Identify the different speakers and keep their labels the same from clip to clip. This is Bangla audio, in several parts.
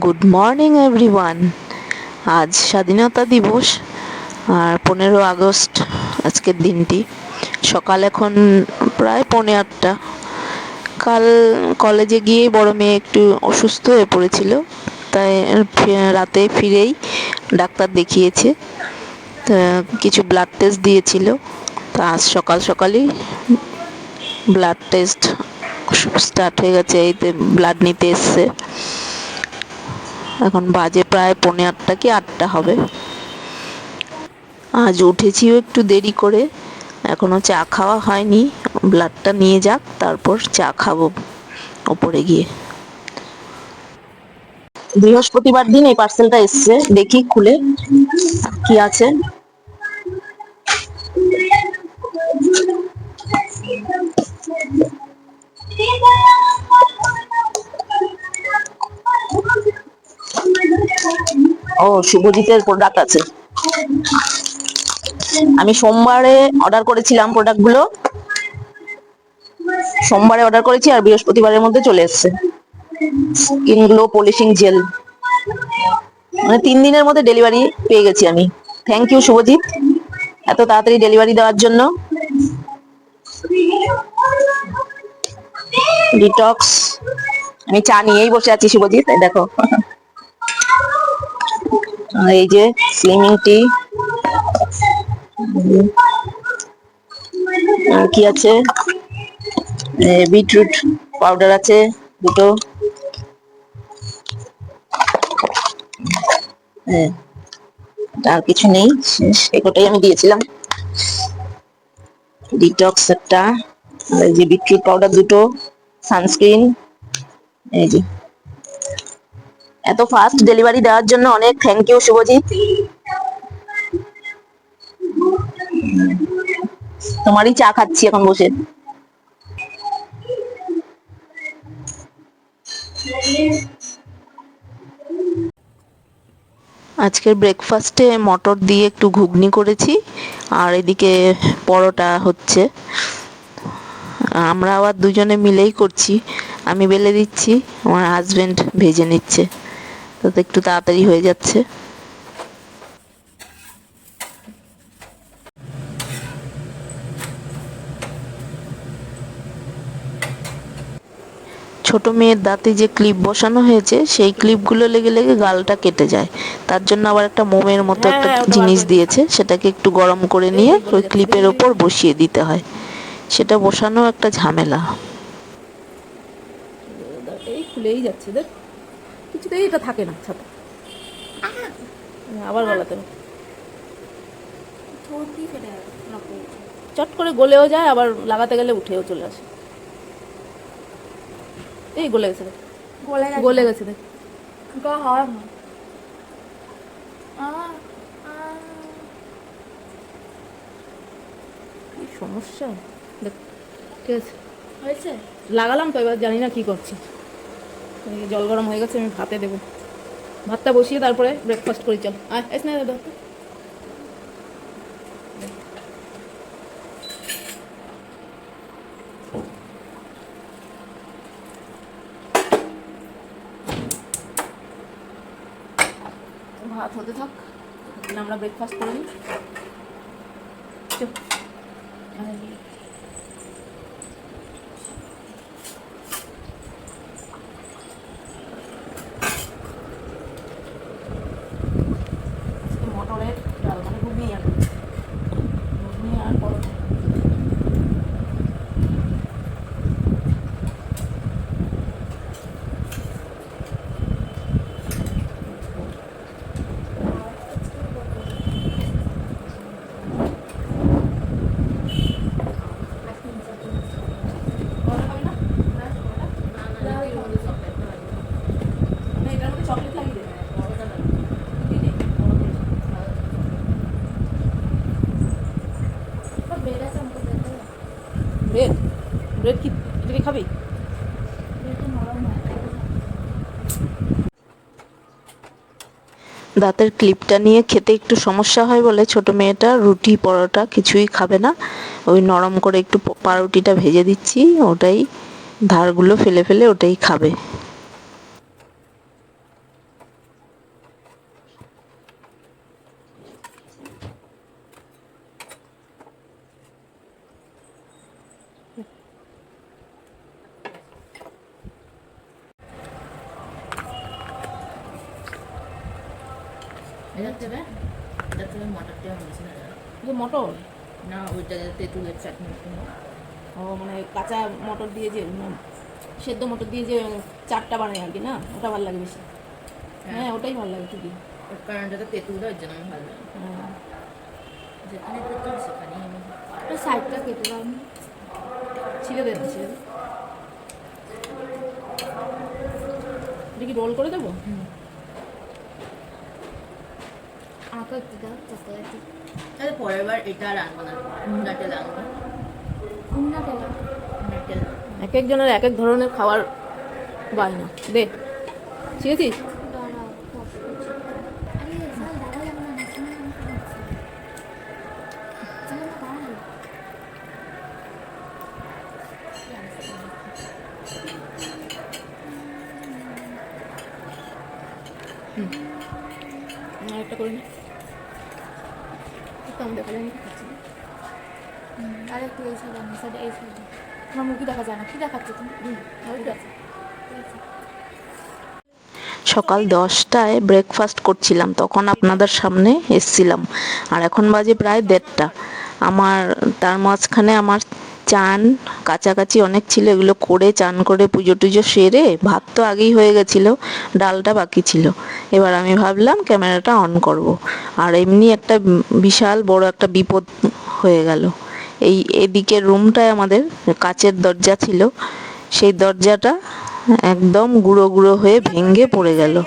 Speaker 1: গুড মর্নিং এভরিওয়ান আজ স্বাধীনতা দিবস আর পনেরো আগস্ট আজকের দিনটি। সকাল এখন প্রায় পৌনে আটটা। কাল কলেজে গিয়ে বড় মেয়ে একটু অসুস্থ হয়ে পড়েছিল, তাই রাতে ফিরেই ডাক্তার দেখিয়েছে। কিছু ব্লাড টেস্ট দিয়েছিল। তা আজ সকাল সকালই ব্লাড টেস্ট স্টার্ট হয়ে গেছে, এই ব্লাড নিতে এসছে। এখন বাজে প্রায় পৌনে আটটা কি আটটা হবে। আজ উঠেছিও একটু দেরি করে, এখনও চা খাওয়া হয়নি, ব্লাডটা নিয়ে যাক, তারপর চা খাব ওপরে গিয়ে। বৃহস্পতিবার দিন এই পার্সেলটা এসছে, দেখি খুলে কি আছে। ও, শুভজিতের প্রোডাক্ট আছে। আমি সোমবারে অর্ডার করেছিলাম প্রোডাক্টগুলো সোমবারে অর্ডার করেছি আর বৃহস্পতিবারের মধ্যে চলে এসেছে। স্কিন গ্লো পলিশিং জেল মানে তিন দিনের মধ্যে ডেলিভারি পেয়ে গেছি আমি। Thank you Subhajit. এত তাড়াতাড়ি ডেলিভারি দেওয়ার জন্য। ডিটক্স আমি চা নিয়েই বসে আছি, শুভজিৎ দেখো। এই যে স্লিমিং টি কি আছে? বিটরুট পাউডার আছে দুটো। হ্যাঁ আর কিছু নেই। শেষ এগুলোটাই আমি দিয়েছিলাম। ডিটক্স একটা। এই যে বিটরুট পাউডার দুটো। সানস্ক্রিন এই যে। এত ফাস্ট ডেলিভারি দেওয়ার জন্য অনেক থ্যাংক ইউ শুভজিৎ। তোমারই চা খাচ্ছি এখন বসে। আজকের ব্রেকফাস্টে মটর দিয়ে একটু ঘুগনি করেছি, আর এদিকে পরোটা হচ্ছে। আমরা আবার দুজনে মিলেই করছি। আমি বেলে দিচ্ছি, আমার হাজবেন্ড ভেজে নিচ্ছে। তাতে একটু তাড়াতাড়ি হয়ে যাচ্ছে। ছোট মেয়ের দাঁতে যে ক্লিপ বসানো হয়েছে সেই ক্লিপগুলো লেগে লেগে গালটা কেটে যায়। তার জন্য আবার একটা মোমের মতো একটা জিনিস দিয়েছে সেটাকে একটু গরম করে নিয়ে ওই ক্লিপের ওপর বসিয়ে দিতে হয়। সেটা বসানো একটা ঝামেলা।
Speaker 2: এই খুলেই যাচ্ছে দেখ। কিছুতেই এটা থাকে না ছাতা আবার গলাতে চট করে গলেও যায় আবার লাগাতে গেলে উঠেও চলে আসে। এই গলে গেছে দেখ।
Speaker 3: গলে গেছে।
Speaker 2: দেখ। সমস্যা? দেখ ঠিক আছে।
Speaker 3: হয়েছে?
Speaker 2: লাগালাম তো এবার জানি না কি করছি। জল গরম হয়ে গেছে, আমি ভাতে দেবো। ভাতটা বসিয়ে তারপরে ব্রেকফাস্ট করি, চল। আয় এস না দাদা। ভাত হতে থাক আমরা ব্রেকফাস্ট করে নিই। মটরের ডাল মানে ঘুগনি আর ঘুগনি আর পরোটা পরোটা খাবি না? না, পরোটা? না, এটার মধ্যে chocolate লাগিয়ে দে। না, এটার মধ্যে chocolate লাগিয়ে দে। পরোটা না। এই নে, পরোটা। ব্রেড ব্রেড কি এটা কি খাবি
Speaker 1: দাঁতের ক্লিপটা নিয়ে খেতে একটু সমস্যা হয় বলে ছোট মেয়েটা রুটি, পরোটা কিছুই খাবে না। ওই নরম করে একটু পাউরুটিটা ভেজে দিচ্ছি, ওটাই ধারগুলো ফেলে ফেলে ওটাই খাবে।
Speaker 4: মটর না
Speaker 2: যে মটর?
Speaker 4: না ওইটা তেঁতুলের চাটনি
Speaker 2: ও মানে কাঁচা মটর দিয়ে যে সেদ্ধ মটর দিয়ে যে চাটটা বানায় আর কি না? ওটা ভালো লাগে বেশি। হ্যাঁ। ওটাই ভালো লাগে ঠিকই।
Speaker 4: ওর কারণটা তেঁতুল দেওয়ার জন্য আমি ভালো লাগে।
Speaker 2: হ্যাঁ।
Speaker 4: যেখানে তেঁতুল সেখানেই আমি
Speaker 3: সাইডটা কেটে না।
Speaker 2: ছিঁড়ে দেন এটা কি রোল করে দেবো?
Speaker 3: আমাকে
Speaker 4: তাহলে পরের বার এটা আনব না। নাটেল আনব।
Speaker 3: উন্না দেবো
Speaker 2: এক একজনের এক এক ধরনের খাবার বায়না দে, শিখেছিস?
Speaker 3: দাঁড়াও কফ করছি। আরে
Speaker 2: দেখা।
Speaker 3: আর একটু এই সাইড আমি সাইড এই সাইড আমার মুখই দেখা যায় না? কী দেখাচ্ছ তুমি? ঠিক আছে।
Speaker 1: সকাল দশটায় ব্রেকফাস্ট করছিলাম তখন আপনাদের সামনে এসছিলাম। আর এখন বাজে প্রায় দেড়টা। আমার তার মাঝখানে আমার চান, কাছাকাছি অনেক ছিল, এগুলো করে চান করে পুজো টুজো সেরে ভাত তো আগেই হয়ে গেছিল, ডালটা বাকি ছিল। এবার আমি ভাবলাম ক্যামেরাটা অন করব। আর এমনি একটা বিশাল বড় একটা বিপদ হয়ে গেল। এই এদিকের রুমটায় আমাদের কাচের দরজা ছিল। সেই দরজাটা একদম গুঁড়ো গুঁড়ো হয়ে ভেঙে পড়ে গেল।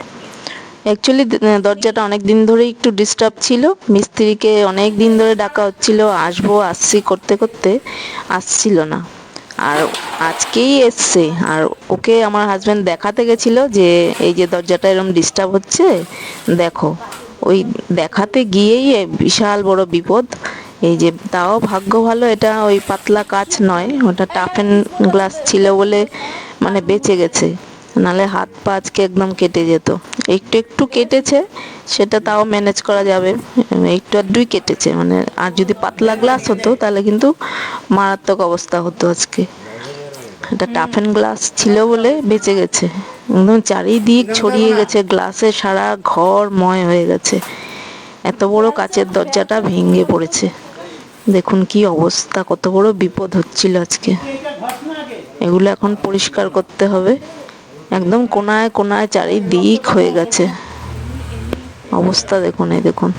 Speaker 1: অ্যাকচুয়ালি দরজাটা অনেক দিন ধরেই একটু ডিস্টার্ব ছিল। মিস্ত্রিকে অনেক দিন ধরে ডাকা হচ্ছিল, আসব, আসছি করতে করতে, আসছিল না। আর আজকেই এসছে। আর ওকে আমার হাজব্যান্ড দেখাতে গেছিল যে, এই যে দরজাটা এরকম ডিস্টার্ব হচ্ছে, দেখো। ওই দেখাতে গিয়েই বিশাল বড় বিপদ। এই যে তাও ভাগ্য ভালো, এটা ওই পাতলা কাচ নয়, ওটা টাফ টাফেন গ্লাস ছিল বলে মানে বেঁচে গেছে। নালে হাত পা আজকে একদম কেটে যেত। একটু একটু কেটেছে, সেটা তাও ম্যানেজ করা যাবে। একটু আধটুই কেটেছে মানে আর যদি পাতলা গ্লাস হতো, তাহলে কিন্তু মারাত্মক অবস্থা হতো আজকে। এটা টাফেন গ্লাস ছিল বলে বেঁচে গেছে। একদম চারিদিক ছড়িয়ে গেছে গ্লাসে সারা ঘর ময় হয়ে গেছে। এত বড় কাচের দরজাটা ভেঙে পড়েছে। দেখুন কি অবস্থা, কত বড় বিপদ হচ্ছিল আজকে। এগুলো এখন পরিষ্কার করতে হবে। একদম কোনায় কোনায় চারিদিক হয়ে গেছে। অবস্থা দেখুন এই দেখুন।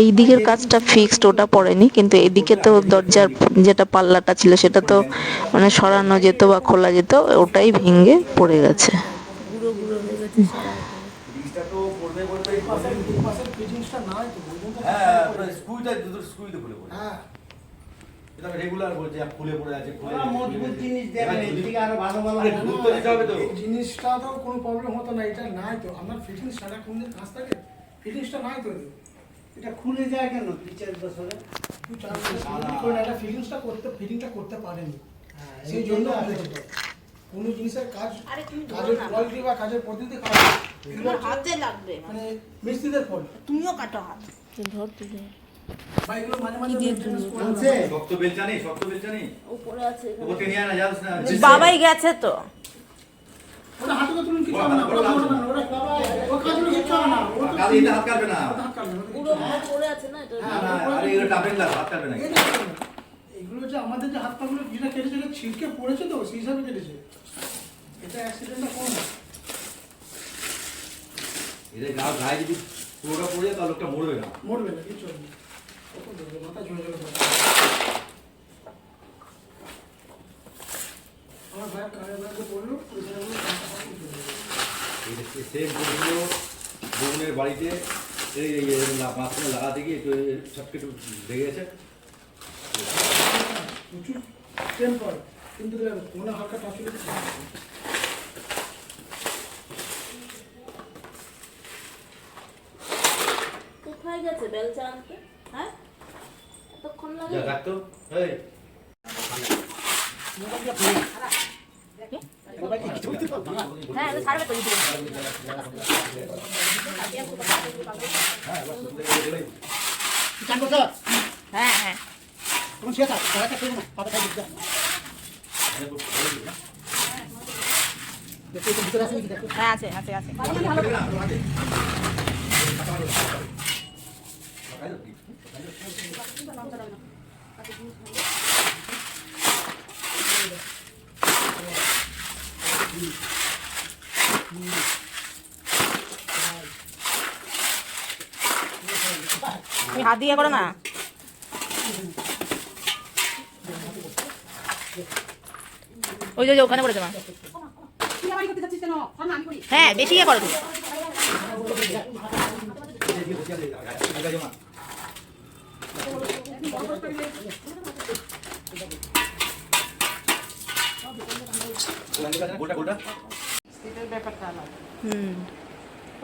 Speaker 1: এই দিকের কাজটা ফিক্সড ওটা পড়েনি কিন্তু এদিকে তো দরজার যেটা পাল্লাটা ছিল সেটা তো মানে সরানো যেত বা খোলা যেত ওটাই ভেঙে পড়ে গেছে।
Speaker 5: হ্যাঁ দুটো
Speaker 6: হ্যাঁ।
Speaker 5: রেগুলার বলছে আর পড়ে আছে খুলে
Speaker 6: মজবুত জিনিস দেবেন এর থেকে আরও ভালো ভালো
Speaker 5: গুরুত্ব দিতে হবে তো।
Speaker 6: জিনিসটা তো কোনো প্রবলেম হতো না এটা নাই তো। আমার ফিটিংস সারা কোনদিন কাজ থাকে? ফিটিংসটা নাই তো
Speaker 7: এটা খুলে যায় কেন দুই চার বছরে?
Speaker 6: দু চার বছর কোনোদিন করে না, এটা ফিটিংসটা করতে ফিটিংটা করতে পারেনি।
Speaker 7: হ্যাঁ,
Speaker 6: সেই জন্য কোনো জিনিসের কাজ
Speaker 2: আরে
Speaker 6: কাজের কোয়ালিটি বা কাজের পদ্ধতি খারাপ।
Speaker 2: তোমার হাতে লাগবে।
Speaker 6: মানে মিস্ত্রিদের ফল্ট
Speaker 2: তুমিও কাটো হাত। ধর তুই ধর।
Speaker 6: বা এগুলো মাঝে মাঝে maintenance করে না।
Speaker 7: আনছে?
Speaker 5: শক্ত বেলচা নেই শক্ত বেলচা নেই
Speaker 2: উপরে আছে
Speaker 5: ওপর টেনে আয় না যাস না
Speaker 2: বাবাই গেছে তো।
Speaker 5: এগুলো টাপেন গ্লাস হাত কাটবে না।
Speaker 6: এই দেখো, এগুলো যে আমাদের যে হাত পাগুলো যেটা কেটেছে ছিটকে পড়েছে তো সেই হিসাবে কেটেছে। এটা অ্যাক্সিডেন্টটা কম
Speaker 5: এটা গা গায়ে যদি পুরোটা পড়ে যায় তাহলে লোকটা মরবে না।
Speaker 6: মরবে না কিছু
Speaker 5: সেম পড়ল বোনের বাড়িতে এই এই এই লা- মাঝখানে লাগাতে গিয়ে একটু সবকে একটু লেগে গেছে
Speaker 6: প্রচুর টেম্পার কিন্তু কোনো হালকা টাচ হলে
Speaker 2: কোথায় গেছে বেলচা আনতে হ্যাঁ এতক্ষণ লাগে।
Speaker 5: যা এই।
Speaker 2: হ্যাঁ ছাড়বে তো ইউটিউবে হ্যাঁ হ্যাঁ।
Speaker 6: না পাতা খাই দিতে
Speaker 5: হ্যাঁ আছে আছে আছে। তুমি হাত দিয়ে করো না। ওই যে ওখানে করেছে মা। হ্যাঁ বেশি ইয়ে করো তুমি।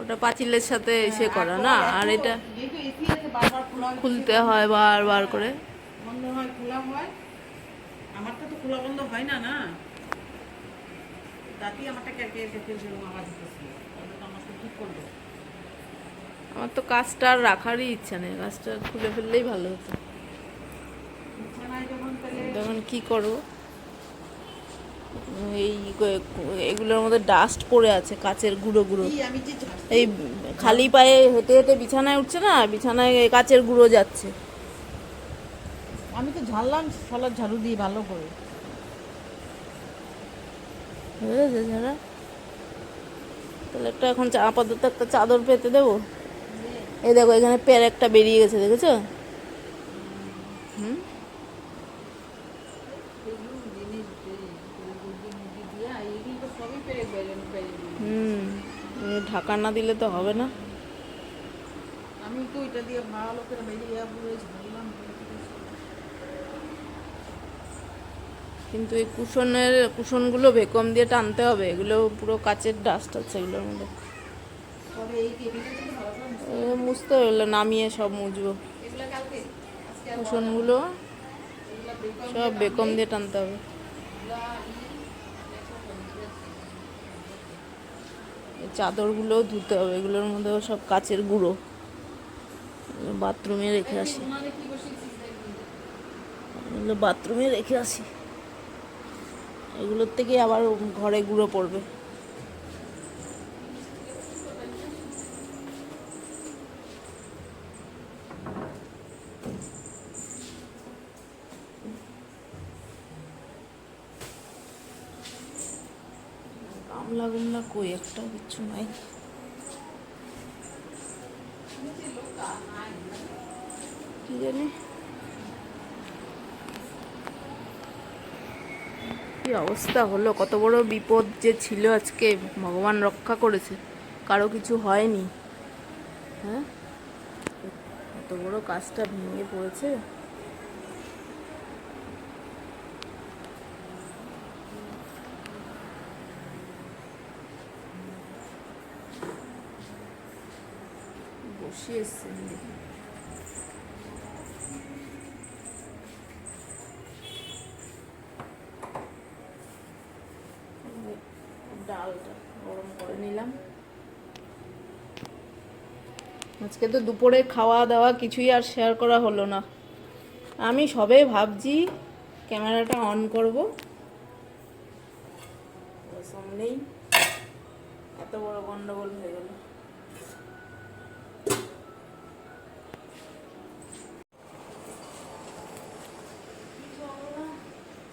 Speaker 2: ওটা পাঁচিলের সাথে এসে করা না, আর এটা খুলতে হয় করে।
Speaker 8: হয়, খোলা হয়। আমারটা তো খোলা বন্ধ হয় না না। তাতেই আমারটা আওয়াজ হতেছে তাহলে তো আমার ঠিক করবে।
Speaker 2: আমার তো কাজটা আর রাখারই ইচ্ছা নেই কাজটা খুলে ফেললেই ভালো হতো।
Speaker 8: যখন
Speaker 2: তখন কি করব? এই এগুলোর মধ্যে ডাস্ট পড়ে আছে কাচের গুঁড়ো গুঁড়ো।
Speaker 8: ঝাড়-
Speaker 2: এই খালি পায়ে হেঁটে হেঁটে বিছানায় উঠছে না বিছানায় কাচের গুঁড়ো যাচ্ছে।
Speaker 8: আমি তো ঝাড়লাম সলার ঝাড়ু দিয়ে ভালো করে।
Speaker 2: বুঝেছে যারা তাহলে একটা এখন আপাতত একটা চাদর পেতে দেবো? এই দেখো, এখানে পের একটা বেরিয়ে গেছে, দেখেছ? হুম? হুম ঢাকা না দিলে তো হবে না।
Speaker 8: আমি তো ওইটা দিয়ে বেরিয়ে
Speaker 2: কিন্তু এই কুশনের, কুশনগুলো ভেকম দিয়ে টানতে হবে, এগুলো পুরো কাচের ডাস্ট আছে এগুলোর মধ্যে। মুছতে হলো নামিয়ে সব মুছবো। কুশনগুলো সব বেকম দিয়ে টানতে হবে। চাদরগুলোও ধুতে হবে এগুলোর মধ্যেও সব কাচের গুঁড়ো। বাথরুমে রেখে আসি। এগুলো বাথরুমে রেখে আসি। এগুলোর থেকে আবার ঘরে গুঁড়ো পড়বে। কই? একটা কিচ্ছু নাই। কি জানি? কি অবস্থা হলো? কত বড় বিপদ যে ছিল আজকে, ভগবান রক্ষা করেছে। কারও কিছু হয়নি। হ্যাঁ? কত বড় কাজটা ভেঙে পড়েছে। বসে এসছেন দেখি আজকে তো দুপুরে খাওয়া দাওয়া কিছুই আর শেয়ার করা হলো না। আমি সবে ভাবছি ক্যামেরাটা অন করব। সামনেই এত বড় গন্ডগোল হয়ে গেল।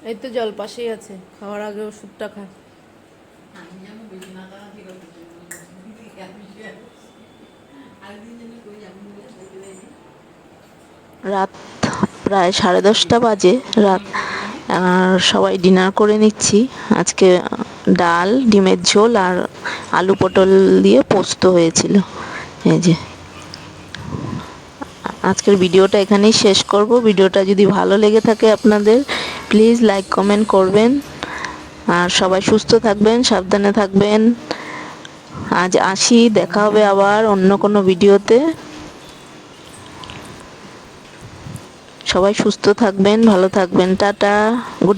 Speaker 2: এই তো জল পাশেই আছে খাওয়ার আগে ওষুধটা খায় রাত প্রায় সাড়ে দশটা বাজে রাত আর সবাই ডিনার করে নিচ্ছি। আজকে ডাল ডিমের ঝোল আর আলু পটল দিয়ে পোস্ত হয়েছিল। এই যে। আজকের ভিডিওটা এখানেই শেষ করব। ভিডিওটা যদি ভালো লেগে থাকে আপনাদের প্লিজ লাইক কমেন্ট করবেন। আর সবাই সুস্থ থাকবেন, সাবধানে থাকবেন। আজ আসি, দেখা হবে আবার অন্য কোনো ভিডিওতে। সবাই সুস্থ থাকবেন, ভালো থাকবেন, টাটা, গুড